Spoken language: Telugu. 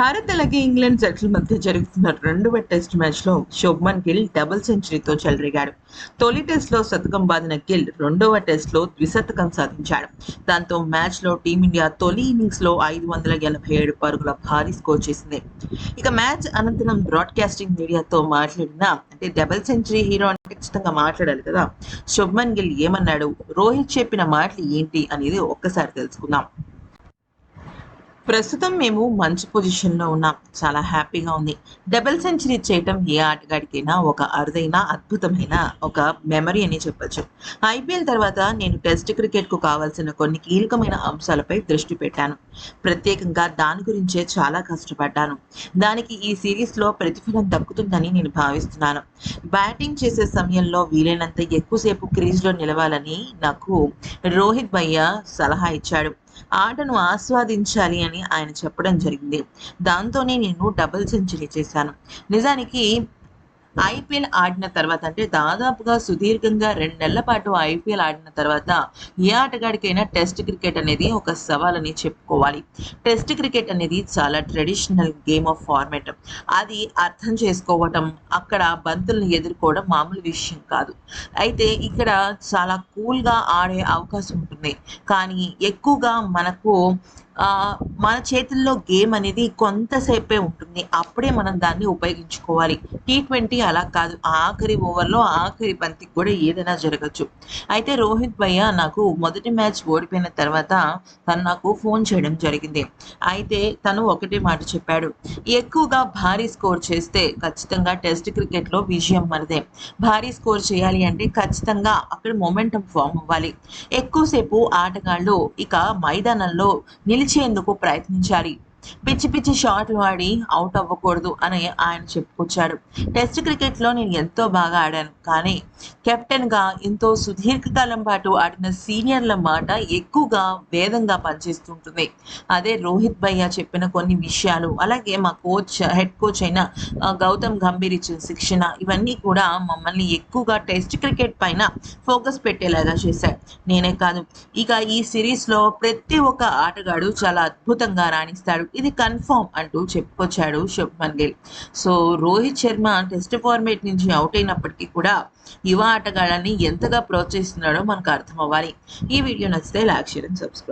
భారత్ అలాగే ఇంగ్లాండ్ జట్ల మధ్య జరుగుతున్న రెండవ టెస్ట్ మ్యాచ్లో శుభ్మన్ గిల్ డబుల్ సెంచరీతో చెలరేగాడు. తొలి టెస్ట్లో శతకం బాదిన గిల్ రెండవ టెస్ట్లో ద్విశతకం సాధించాడు. దాంతో మ్యాచ్లో టీమిండియా తొలి ఇన్నింగ్స్లో ఐదు వందల ఎనభై ఏడు పరుగుల భారీ స్కోర్ చేసింది. ఇక మ్యాచ్ అనంతరం బ్రాడ్కాస్టింగ్ మీడియాతో మాట్లాడిన అంటే డబుల్ సెంచరీ హీరో అంటే ఖచ్చితంగా మాట్లాడాలి కదా. శుభ్మన్ గిల్ ఏమన్నాడు? రోహిత్ చెప్పిన మాటలు ఏంటి అనేది ఒక్కసారి తెలుసుకుందాం. ప్రస్తుతం మేము మంచి పొజిషన్లో ఉన్నాం. చాలా హ్యాపీగా ఉంది. డబుల్ సెంచరీ చేయటం ఏ ఆటగాడికైనా ఒక అరుదైన అద్భుతమైన ఒక మెమరీ అని చెప్పొచ్చు. ఐపీఎల్ తర్వాత నేను టెస్ట్ క్రికెట్కు కావాల్సిన కొన్ని కీలకమైన అంశాలపై దృష్టి పెట్టాను. ప్రత్యేకంగా దాని గురించే చాలా కష్టపడ్డాను. దానికి ఈ సిరీస్లో ప్రతిఫలం దక్కుతుందని నేను భావిస్తున్నాను. బ్యాటింగ్ చేసే సమయంలో వీలైనంత ఎక్కువసేపు క్రీజ్లో నిలవాలని నాకు రోహిత్ భయ్య సలహా ఇచ్చాడు. ఆటను ఆస్వాదించాలి అని ఆయన చెప్పడం జరిగింది. దాంతోనే నేను డబుల్ సెంచరీ చేశాను. నిజానికి ఐపీఎల్ ఆడిన తర్వాత అంటే దాదాపుగా సుదీర్ఘంగా రెండు నెలల పాటు ఐపీఎల్ ఆడిన తర్వాత ఏ ఆటగాడికైనా టెస్ట్ క్రికెట్ అనేది ఒక సవాల్ అని చెప్పుకోవాలి. టెస్ట్ క్రికెట్ అనేది చాలా ట్రెడిషనల్ గేమ్ ఆఫ్ ఫార్మాట్. అది అర్థం చేసుకోవటం అక్కడ బంతులను ఎదుర్కోవడం మామూలు విషయం కాదు. అయితే ఇక్కడ చాలా కూల్గా ఆడే అవకాశం ఉంటుంది. కానీ ఎక్కువగా మనకు మన చేతుల్లో గేమ్ అనేది కొంతసేపే ఉంటుంది. అప్పుడే మనం దాన్ని ఉపయోగించుకోవాలి. టీ ట్వంటీ అలా కాదు. ఆఖరి ఓవర్లో ఆఖరి బంతికి కూడా ఏదైనా జరగచ్చు. అయితే రోహిత్ భయ్య నాకు మొదటి మ్యాచ్ ఓడిపోయిన తర్వాత తను నాకు ఫోన్ చేయడం జరిగింది. అయితే తను ఒకటే మాట చెప్పాడు. ఎక్కువగా భారీ స్కోర్ చేస్తే ఖచ్చితంగా టెస్ట్ క్రికెట్లో విజయం మనదే. భారీ స్కోర్ చేయాలి అంటే ఖచ్చితంగా అక్కడ మొమెంటం ఫామ్ అవ్వాలి. ఎక్కువసేపు ఆటగాళ్ళు ఇక మైదానంలో నిలిచేందుకు ప్రయత్నించాలి. పిచ్చి పిచ్చి షాట్లు ఆడి అవుట్ అవ్వకూడదు అని ఆయన చెప్పుకొచ్చాడు. టెస్ట్ క్రికెట్లో నేను ఎంతో బాగా ఆడాను. కానీ కెప్టెన్గా ఎంతో సుదీర్ఘకాలం పాటు ఆడిన సీనియర్ల మాట ఎక్కువగా వేదంగా పనిచేస్తుంటుంది. అదే రోహిత్ భయ్య చెప్పిన కొన్ని విషయాలు అలాగే మా కోచ్ హెడ్ కోచ్ అయిన గౌతమ్ గంభీర్ ఇచ్చిన శిక్షణ ఇవన్నీ కూడా మమ్మల్ని ఎక్కువగా టెస్ట్ క్రికెట్ పైన ఫోకస్ పెట్టేలాగా చేశాయి. నేనే కాదు ఇక ఈ సిరీస్లో ప్రతి ఒక్క ఆటగాడు చాలా అద్భుతంగా రాణిస్తాడు. ఇది కన్ఫర్మ్ అంటూ చెప్పుకొచ్చాడు Shubman Gill so Rohit Sharma test format నుంచి అవుట్ అయినప్పటికీ కూడా యువ ఆటగాళ్ళని ఎంతగా ప్రోత్సహిస్తున్నాడో మనకు అర్థం అవ్వాలి ఈ వీడియో నచ్చితే లైక్ షేర్ అండ్ సబ్స్క్రైబ్.